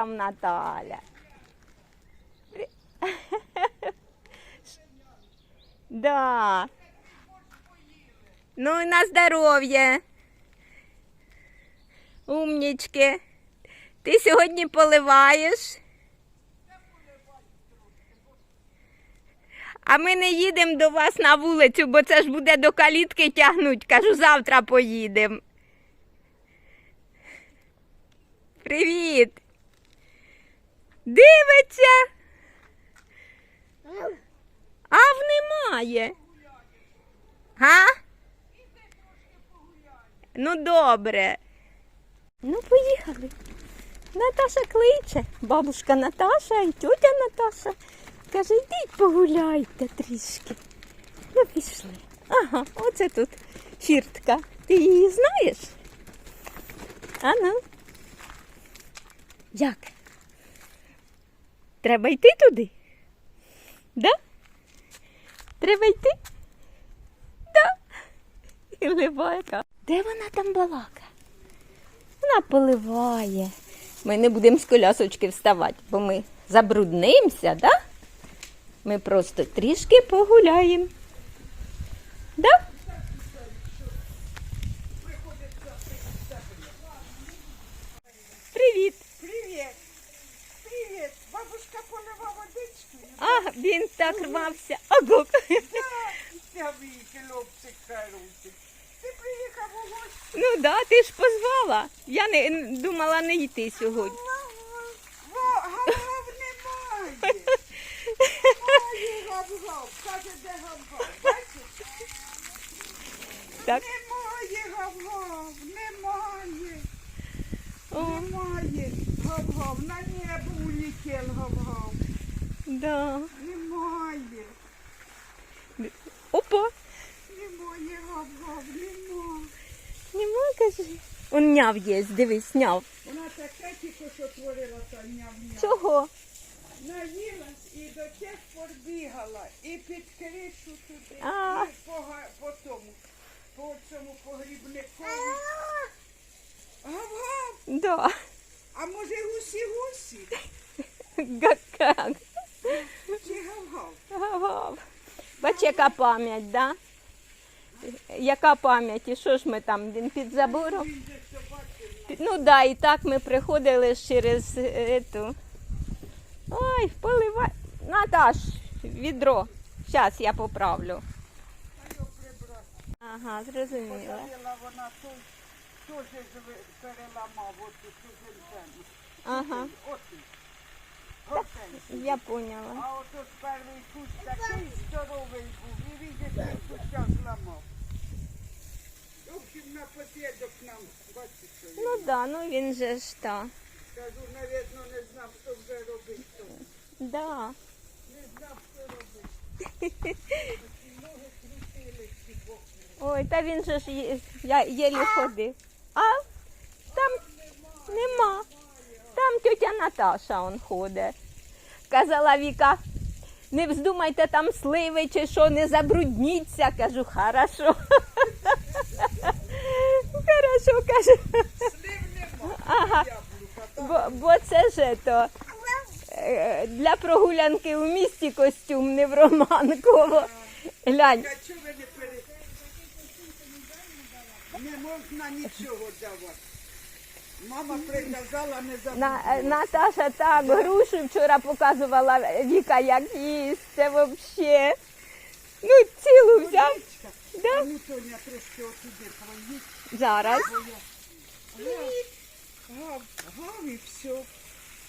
Там Наталя. Да. Ну і на здоров'я. Умнічки. Ти сьогодні поливаєш? А ми не їдемо до вас на вулицю, бо це ж буде до калітки тягнуть. Кажу, завтра поїдемо. Привіт. Дивиться. Ав немає. Га? Ну добре. Ну, поїхали. Наташа кличе, бабушка Наташа і тетя Наташа. Каже, йдіть погуляйте трішки. Ну, пішли. Ага, оце тут фіртка. Ти її знаєш? А ну. Як? Треба йти туди? Да? Треба йти? Да. І либайка. Де вона там балака? Вона поливає. Ми не будемо з колясочки вставати, бо ми забруднимося, да? Ми просто трішки погуляємо. Да? Привіт. Привет! Привет! Бабушка полила водичку. А, він так рвався. Ого. Я хлопчик хороший. Ти приїхав у гості. Ну да, ти ж позвала. Я не думала не йти сьогодні. Во, немає. Немає гав-гав. Каже, де гав-гав. Бачиш? Так. Немає гав-гав. Немає. Немає гав-гав. На небо улетел гав-гав. да. Немає. Опа. Немає гав-гав. Нема. Нема, кажи. Он няв є, дивись, няв. Вона таке тільки що творила та ням-ням. Чого? Наїлась і до тих пор бігала, і під кришу туди, А. і по, га- по тому, по цьому погрібникові. Гав-гав, Да. а може гусі-гусі? Гак-гак. Чи гав-гав? Гав-гав. Бач, яка пам'ять, да? Яка пам'ять? І що ж ми там він під забором? Ну да, і так ми приходили через эту. Ой, поливай. Наташ, відро. Зараз я поправлю. Ага, зрозуміла. Вона теж переламав оцю. Ага, Оцю. Я поняла. А ото перший кущ такий здоровий був, і цей куща зламав. В общем, напослідок нам, бачиш, що він. Ну да, ну він же ж та. Кажу, навіть не знав, що вже робити. то. Да. Не знав, що робити. Ноги крутили ці боки. Ой, та він же ж є- я єлі ходив. А там нема. Там тетя Наташа он ходить. Казала Віка, не вздумайте там сливи чи що, не забрудніться. Кажу, хорошо. Хорошо, нема, Ага. Бо, бо це ж то е, для прогулянки у місті костюм, не в Романково. Глянь, а чого ви не пере... Не можна нічого давати. Мама приказала не забути. На, Наташа так груші вчора показувала Віка, як їсть. Це взагалі. Ну, цілу взяв. Да? Ну, Тоня, трошки отуди проїдь. Зараз. Привіт. Гав, гав і все.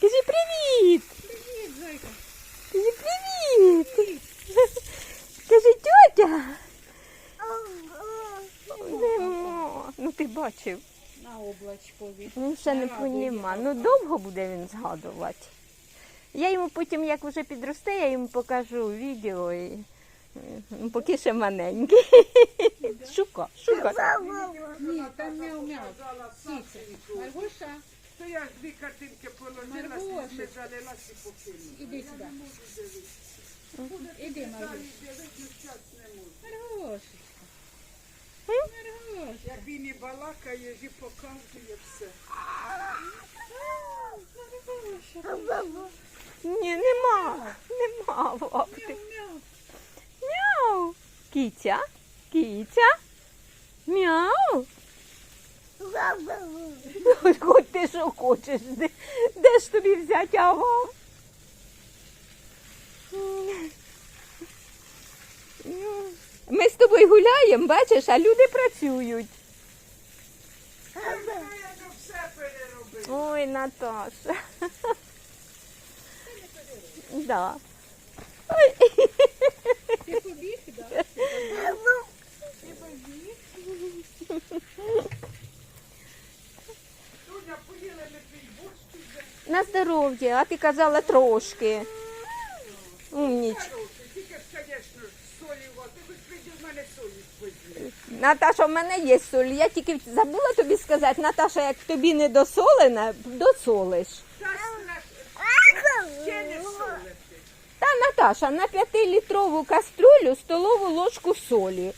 Кажи привіт. Привіт, зайка. Кажи привіт. Кажи тьотя. Ну ти бачив. На облачкові. Він ще не поніма. Ну довго буде він згадувати. Я йому потім, як вже підросте, я йому покажу відео і поки ще маленький. Шука, шука. Ні, там мяу-мяу. Маргоша, То я дві картинки положила, Маргоша. залилась і покинула. іди сюди. Іди, Маргоша. Маргоша. Маргоша. Як він і балакає, і показує все. Маргоша. Ні, нема. Нема. Мяу. Кітя. Кітя. Мяу. Хоч ти що хочеш, де, де ж тобі взяти ага? Ми з тобою гуляємо, бачиш, а люди працюють. Ой, Наташа. Да. Ой. Ти побіг, да? Ти побіг? Дуня, поїли не пій борщ вже. На здоров'я, а ти казала трошки. Умніч. Тільки ж, звісно, солі води. Ви ж в мене солі спозні. Наташа, в мене є соль. Я тільки забула тобі сказати, Наташа, як тобі не досолена, досолиш. Та. Ще не солити. Та Наташа, на 5-літрову каструлю столову ложку солі.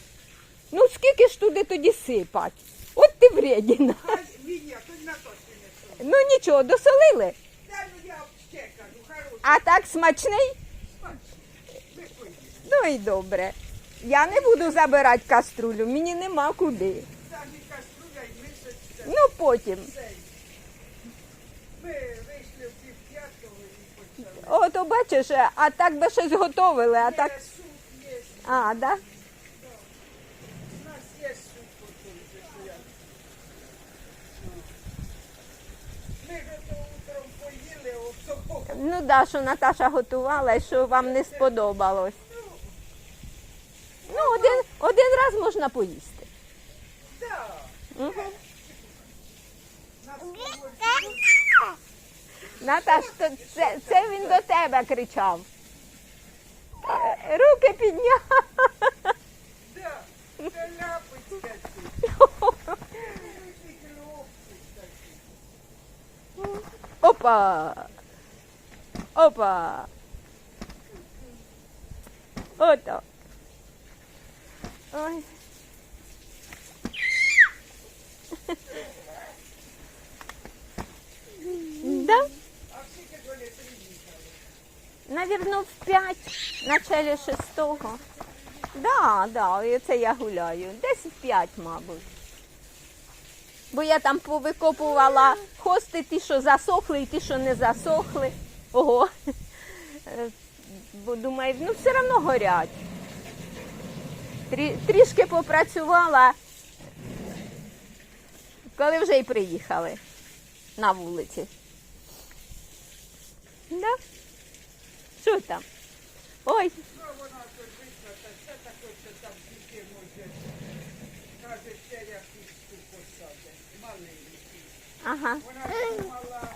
Ну скільки ж туди тоді сипать? От ти вредіна. Хай ні, ні, то на то не солі. Ну нічого, досолили. Та ну я ще кажу, хороший. А так смачний? Ну і добре. Я не буду забирати каструлю, мені нема куди. Ну потім. Ми вийшли в пів п'ятого і почали. Ото бачиш, а так би щось готовили, а так. А, да? У нас є суп що. Ми ж то утром поїли, ото Ну да, що Наташа готувала і що вам не сподобалось. Ну, один, один раз можна поїсти. Угу. Наташ, то це, це він до тебе кричав. Руки підняв. Опа. Опа. Ото. Ой. Да? Навірно, в п'ять, в началі шестого. Да, да, і це я гуляю. Десь в п'ять, мабуть. Бо я там повикопувала хости, ті, що засохли, і ті, що не засохли. Ого. Е, Бо думаю, ну все одно горять. Трі, трішки попрацювала, коли вже й приїхали на вулиці. Да? Що там? Ой, ага, Вона думала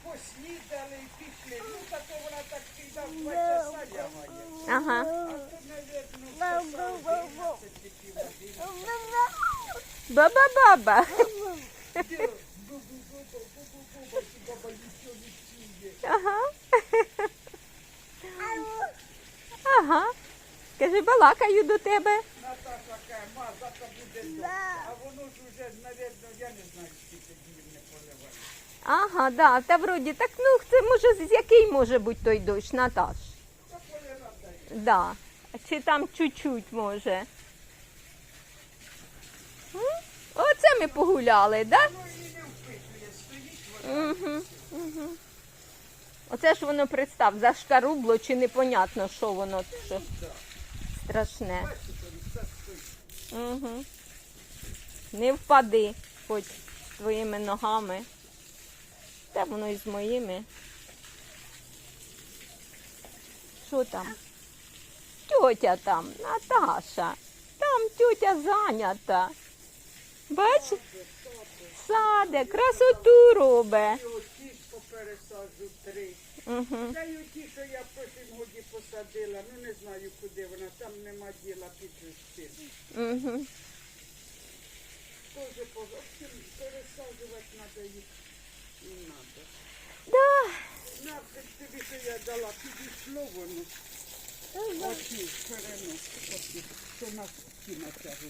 не чує. Ага. Ага. Кажи, балакаю до тебе. Наташа каже, ма, завтра буде дощ. А воно ж уже, навірно, я не знаю, скільки днів не поливає. Ага, да, та вроді так, ну це може з який може бути той дощ, Наташ? Да. Чи там чуть-чуть може. Оце ми погуляли, да? Угу, угу. Оце ж воно представ, зашкарубло чи непонятно, що воно що страшне. Угу. Не впади, хоч з твоїми ногами. Та воно і з моїми. Що там? Тьотя там, Наташа. Там тьотя зайнята. Бач? Саде, красоту. І оті попересаджу три. Угу. Та й оті, що я в прошлім годі посадила, ну не знаю куди вона, там нема діла під цим. Угу. Тоже по- в общем, пересаджувати треба їх. Да. На, тобі, що я дала, підійшло воно. Оті, перенос.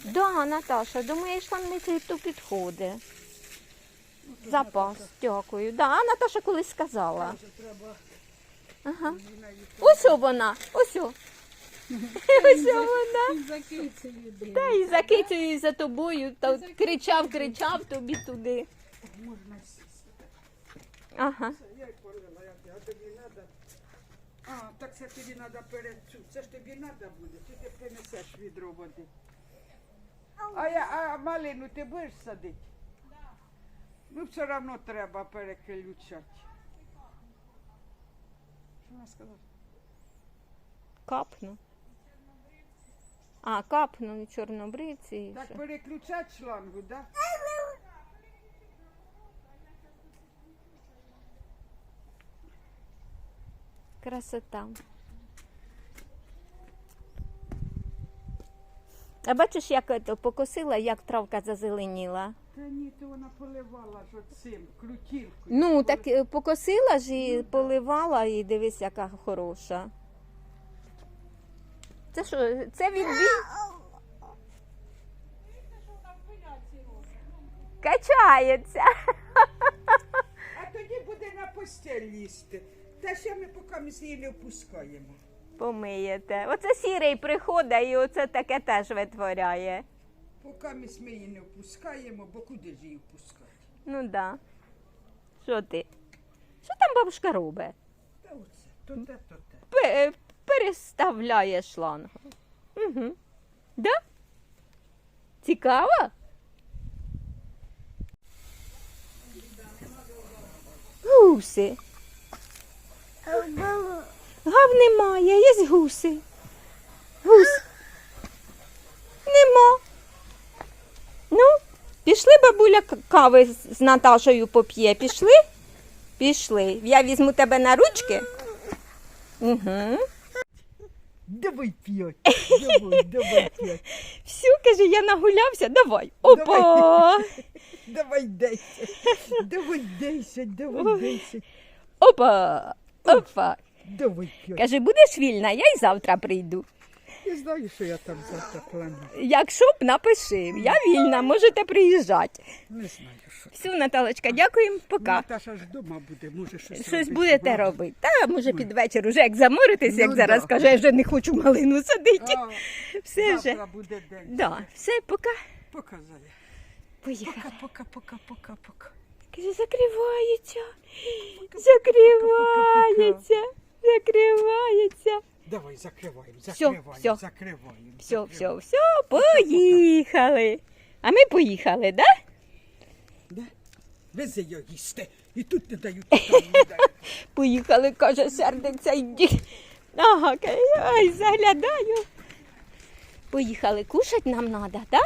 Да, Наташа, думаєш, там не то підходить. Запас, дякую. Да, Наташа колись сказала. Каже, Ага. Ось вона, ось. Ось о вона. Закицею йде. Та і за кицею і за тобою, та кричав, кричав тобі туди. Можна. Ага. Це я й полила, як я, а тобі треба. А, так це тобі треба перед цю. Це ж тобі треба буде, чи ти принесеш відро води. А, я, а малину ти будеш садити? Ну, все одно треба переключати. Що вона сказала? Капну. А, капну і чорнобривці. і Так що. переключати шлангу, так? Да? Красота. А бачиш, як то покосила, як травка зазеленіла. Та ні, то вона поливала ж оцим, крутілкою. Ну, так е, покосила ж і поливала, і дивись, яка хороша. Це що, це відбій? Качається. А тоді буде на постель лізти. Та ще ми поки ми її не впускаємо. Помиєте. Оце сірий приходить і оце таке теж витворяє. Поки ми її не впускаємо, бо куди ж її впускати? Ну да. Що ти? Що там бабушка робить? Та оце, то те, то те. Пе- переставляє шлангу. Угу. Да? Цікаво? Гуси. Гав немає, є гуси. Гусь. Нема. Ну, пішли бабуля кави з- Наташею поп'є. Пішли? Пішли. Я візьму тебе на ручки. Угу. Давай п'ять, давай, давай п'ять, Все, каже, я нагулявся, давай. Опа! давай десять, давай десять, давай десять, Опа! Опа! давай п'ять. Каже, будеш вільна, я й завтра прийду. Я знаю, що я там завтра планую. Якщо б напиши, я вільна, можете приїжджати. Не знаю, що. Все, Наталочка, дякуємо, пока. Наташа ж вдома буде, може щось Щось робити. будете робити. Та може під вечір, уже як заморитесь, як Ну, зараз да. каже, я вже не хочу малину садити. А, Все вже. завтра буде день. Да, все, пока. Показали. Поїхали. Пока, пока, пока, пока. Каже, закривається. Закривається. Закривається. Давай, закриваємо, закриваємо, всьо. закриваємо. Все, закриваємо. все, все, поїхали. А ми поїхали, да? Да? Вези його їсти. І тут не дають, і там не дають. Поїхали, каже, сердиться, йди. Ага, каже, ай, заглядаю. Поїхали, кушать нам треба, да?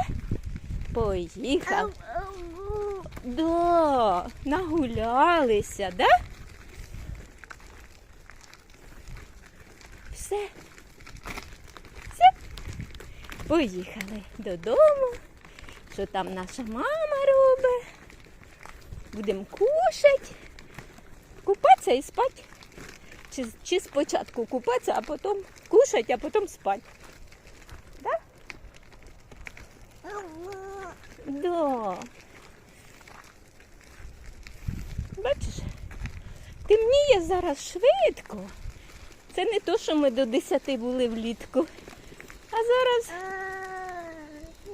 Поїхали. Да, нагулялися, да? Все. Все. Поїхали додому. Що там наша мама робить? Будемо кушати, купатися і спати. Чи, чи спочатку купатися, а потім кушати, а потім спати. Да? Да. Бачиш, темніє зараз швидко. Це не то, що ми до 10 були влітку. А зараз.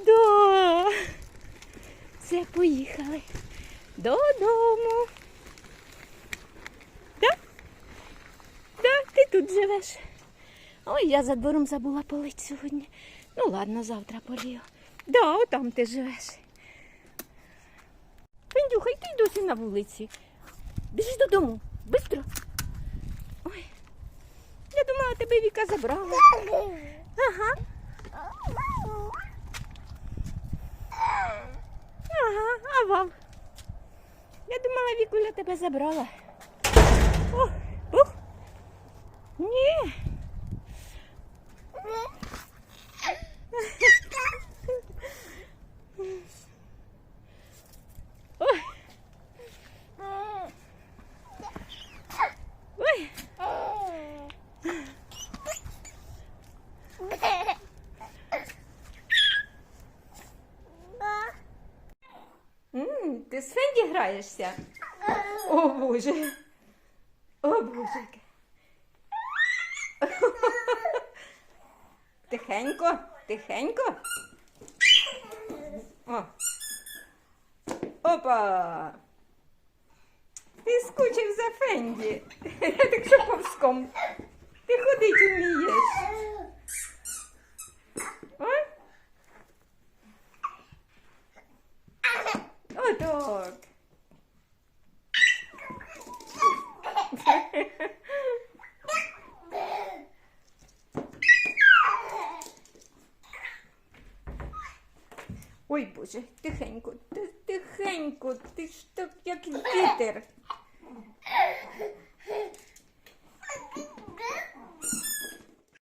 Да. Все, поїхали. Додому. Да? Да, ти тут живеш. Ой, я за двором забула полить сьогодні. Ну ладно, завтра полію. Да, отам ти живеш. Пендюха, й ти досі на вулиці. Біжи додому. Бистро. Я думала, тебе Віка забрала. Ага. Ага, а вам? Я думала, Вікуля тебе забрала. О, ух. Ні. Ой. Ой. М, ти з Фенді граєшся? О Боже. О Боже. Тихенько, тихенько. О. Опа. Ти скучив за Фенді. Так що повзком. Ти ходить вмієш. Ой. Отак. Ой, Боже, тихенько, ти- тихенько, ти ж так як вітер.